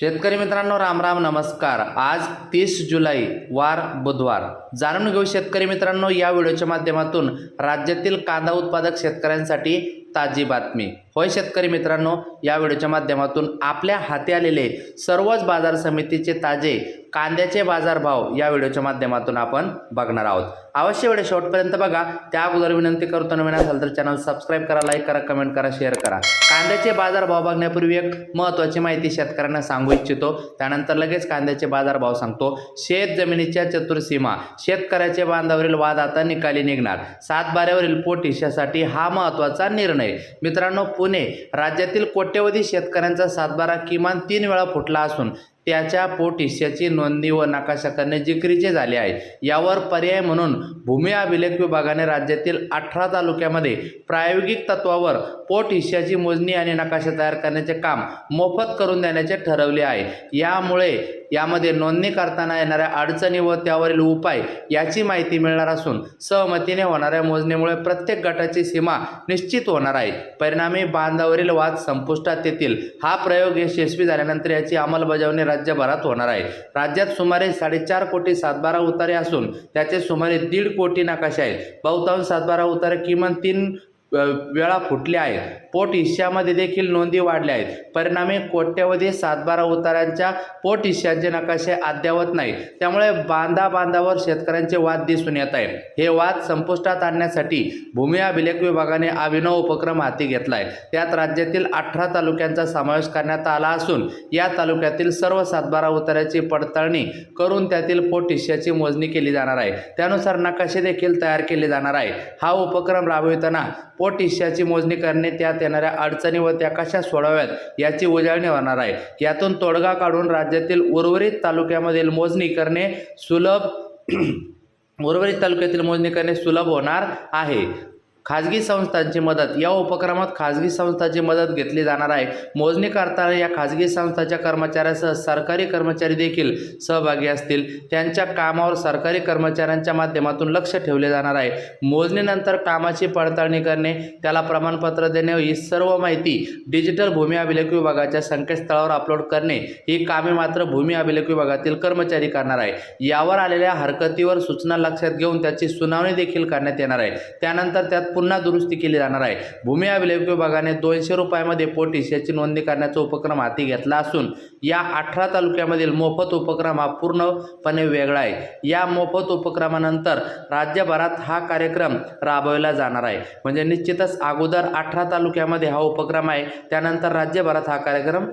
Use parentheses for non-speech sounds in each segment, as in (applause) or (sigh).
शेतकरी मित्रांनो राम राम नमस्कार. आज तीस जुलै वार बुधवार. जाणून घेऊ शेतकरी मित्रांनो या व्हिडिओच्या माध्यमातून राज्यातील कांदा उत्पादक शेतकऱ्यांसाठी ताजी बातमी. होय शेतकरी मित्रांनो या व्हिडिओच्या माध्यमातून आपल्या हाती आलेले सर्वच बाजार समितीचे ताजे कांद्याचे बाजारभाव या व्हिडिओच्या माध्यमातून आपण बघणार आहोत. अवश्य व्हिडिओ शेवटपर्यंत बघा. त्या अगोदर विनंती करतो नवीन असाल तर चॅनल सबस्क्राईब करा लाईक करा कमेंट करा शेअर करा. कांद्याचे बाजारभाव बघण्यापूर्वी एक महत्त्वाची माहिती शेतकऱ्यांना सांगू इच्छितो. त्यानंतर लगेच कांद्याचे बाजारभाव सांगतो. शेत जमिनीच्या चतुर्सीमा शेतकऱ्याचे बांधावरील वाद आता निकाली निघणार. सातबाऱ्यावरील पोट हिश्श्यासाठी हा महत्त्वाचा निर्णय. मित्रांनो पुणे राज्यातील कोट्यवधी शेतकऱ्यांचा सातबारा किमान तीन वेळा फुटला असून त्याच्या पोट हिश्श्याची नोंदणी व नकाशा करणे जिक्रीचे झाले आहे यावर पर्याय म्हणून भूमी अभिलेख विभागाने राज्यातील अठरा तालुक्यामध्ये प्रायोगिक तत्वावर पोट हिश्श्याची मोजणी आणि नकाशा तयार करण्याचे काम मोफत करून देण्याचे ठरवले आहे. यामुळे यामध्ये नोंदणी करताना येणाऱ्या अडचणी व त्यावरील उपाय याची माहिती मिळणार असून सहमतीने होणाऱ्या मोजणीमुळे प्रत्येक गटाची सीमा निश्चित होणार आहे. परिणामी बांधावरील वाद संपुष्टात येतील. हा प्रयोग यशस्वी झाल्यानंतर याची अंमलबजावणी राज्यभरात होणार आहे. राज्यात सुमारे साडेचार कोटी सातबारा उतारे असून त्याचे सुमारे दीड कोटी नकाशे आहेत. बहुतांश सातबारा उतारे किमान तीन वेळा फुटल्या आहेत. पोट हिश्श्यामध्ये देखील नोंदी वाढल्या आहेत. परिणामी कोट्यवधी सातबारा उतारांच्या पोट हिश्श्यांचे नकाशे अद्यावत नाही. त्यामुळे बांधा बांधावर शेतकऱ्यांचे वाद दिसून येत आहे हे वाद संपुष्टात आणण्यासाठी भूमी अभिलेख विभागाने अभिनव उपक्रम हाती घेतला आहे त्यात राज्यातील अठरा तालुक्यांचा समावेश करण्यात आला असून या तालुक्यातील सर्व सातबारा उताऱ्याची पडताळणी करून त्यातील पोट हिश्श्याची मोजणी केली जाणार आहे. त्यानुसार नकाशे देखील तयार केले जाणार आहे. हा उपक्रम राबविताना पोट मोजणी करणे त्यात येणाऱ्या अडचणी व त्या कशा सोडाव्यात याची उजळणी होणार आहे. यातून तोडगा काढून राज्यातील उर्वरित तालुक्यामधील मोजणी करणे सुलभ (clears throat) उर्वरित तालुक्यातील मोजणी करणे सुलभ होणार आहे. खाजगी संस्थांची मदत. या उपक्रमात खाजगी संस्थांची मदत घेतली जाणार आहे. मोजणी करताना या खाजगी संस्थांच्या कर्मचाऱ्यासह सरकारी कर्मचारी देखील सहभागी असतील. त्यांच्या कामावर सरकारी कर्मचाऱ्यांच्या माध्यमातून लक्ष ठेवले जाणार आहे. मोजणीनंतर कामाची पडताळणी करणे त्याला प्रमाणपत्र देणे ही सर्व माहिती डिजिटल भूमी अभिलेख विभागाच्या संकेतस्थळावर अपलोड करणे ही कामे मात्र भूमी अभिलेख विभागातील कर्मचारी करणार आहे. यावर आलेल्या हरकतीवर सूचना लक्षात घेऊन त्याची सुनावणी देखील करण्यात येणार आहे. त्यानंतर त्यात पुन्हा दुरुस्ती केली जाणार आहे. भूमी अभिलेख विभागाने दोनशे रुपयामध्ये पोट याची नोंदणी करण्याचा उपक्रम हाती घेतला असून या अठरा तालुक्यामधील मोफत उपक्रम हा पूर्णपणे वेगळा आहे. या मोफत उपक्रमानंतर राज्यभरात हा कार्यक्रम राबवला जाणार आहे. म्हणजे निश्चितच अगोदर अठरा तालुक्यामध्ये हा उपक्रम आहे त्यानंतर राज्यभरात हा कार्यक्रम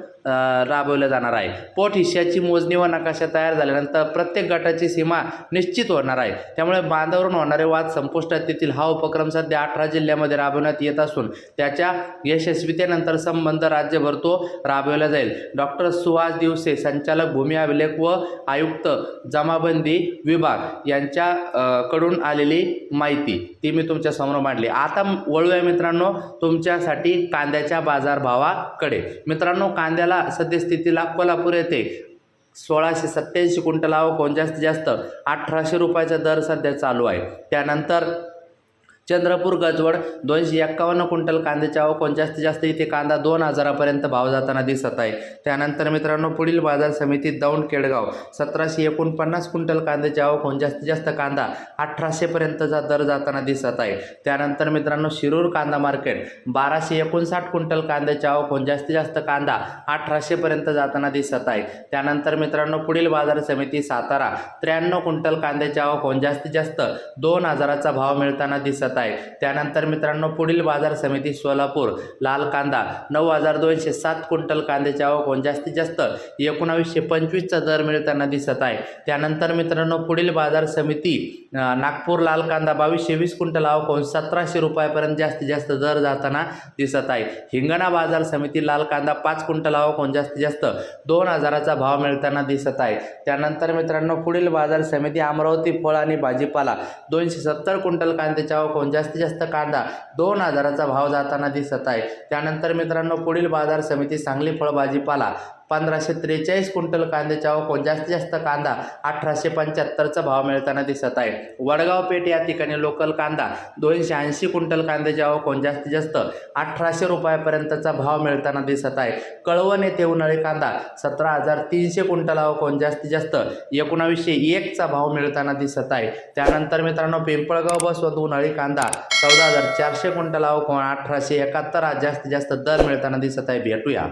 राबवला जाणार आहे. पोट हिश्श्याची मोजणी व नकाशा तयार झाल्यानंतर प्रत्येक गटाची सीमा निश्चित होणार आहे. त्यामुळे बांधावरून होणारे वाद संपुष्टात येतील. हा उपक्रम सध्या अठरा जिल्ह्यामध्ये राबवण्यात येत असून त्याच्या यशस्वीतेनंतर संबंध राज्यभर तो राबवला जाईल. डॉक्टर सुहास दिवसे संचालक भूमी अभिलेख व आयुक्त जमाबंदी विभाग यांच्या कडून आलेली माहिती ती मी तुमच्यासमोर मांडली. आता वळूया मित्रांनो तुमच्यासाठी कांद्याच्या बाजारभावाकडे. मित्रांनो कांद्याला सद्यस्थितीला कोल्हापूर येथे सोळाशे सत्त्याऐंशी क्विंटल आवक जास्तीत जास्त अठराशे रुपयाचा दर सध्या चालू आहे. त्यानंतर चंद्रपूर गजवड दोनशे एक्कावन्न क्विंटल कांद्याची आवक होऊन जास्तीत जास्त इथे कांदा दोन हजारापर्यंत भाव जाताना दिसत आहे. त्यानंतर मित्रांनो पुढील बाजार समिती दौंड केडगाव. सतराशे एकोणपन्नास क्विंटल कांद्याची आवक होऊन जास्तीत जास्त कांदा अठराशेपर्यंतचा दर जाताना दिसत आहे. त्यानंतर मित्रांनो शिरूर कांदा मार्केट. बाराशे एकोणसाठ क्विंटल कांद्याची आवक होऊन जास्तीत जास्त कांदा अठराशेपर्यंत जाताना दिसत आहे. त्यानंतर मित्रांनो पुढील बाजार समिती सातारा. त्र्याण्णव क्विंटल कांद्याची आवक होऊन जास्तीत जास्त दोन हजाराचा भाव मिळताना दिसत आहे. आहे. त्यानंतर मित्रांनो पुढील बाजार समिती सोलापूर लाल कांदा नऊ हजार दोनशे सात क्विंटल कांद्याची आवक जास्तीत जास्त एकोणावीसशे पंचवीसचा दर मिळताना दिसत आहे. त्यानंतर मित्रांनो पुढील बाजार समिती नागपूर लाल कांदा बावीसशे वीस क्विंटल आवक सतराशे रुपयापर्यंत जास्तीत जास्त दर जाताना दिसत आहे. हिंगणा बाजार समिती लाल कांदा पाच क्विंटल आवक जास्तीत जास्त दोन हजाराचा भाव मिळताना दिसत आहे. त्यानंतर मित्रांनो पुढील बाजार समिती अमरावती फळ आणि भाजीपाला दोनशे सत्तर क्विंटल कांद्याची आवक होऊन जास्तीत जास्त कांदा दोन हजाराचा भाव जाताना दिसत आहे. त्यानंतर मित्रांनो पुढील बाजार समिती सांगली फळ भाजीपाला पंधराशे त्रेचाळीस क्विंटल कांद्याच्या आवक जास्तीत जास्त कांदा अठराशे पंच्याहत्तरचा भाव मिळताना दिसत आहे. वडगाव पेठ या ठिकाणी लोकल कांदा दोनशे ऐंशी क्विंटल कांद्याची आवक होऊन जास्तीत जास्त अठराशे रुपयापर्यंतचा भाव मिळताना दिसत आहे. कळवण येथे उन्हाळी कांदा सतरा हजार तीनशे क्विंटल आवक होऊन जास्तीत जास्त एकोणावीसशे एकचा भाव मिळताना दिसत आहे. त्यानंतर मित्रांनो पिंपळगाव बसवत उन्हाळी कांदा चौदा हजार चारशे क्विंटल आवक होऊन अठराशे एकाहत्तर जास्तीत जास्त दर मिळताना दिसत आहे. भेटूया.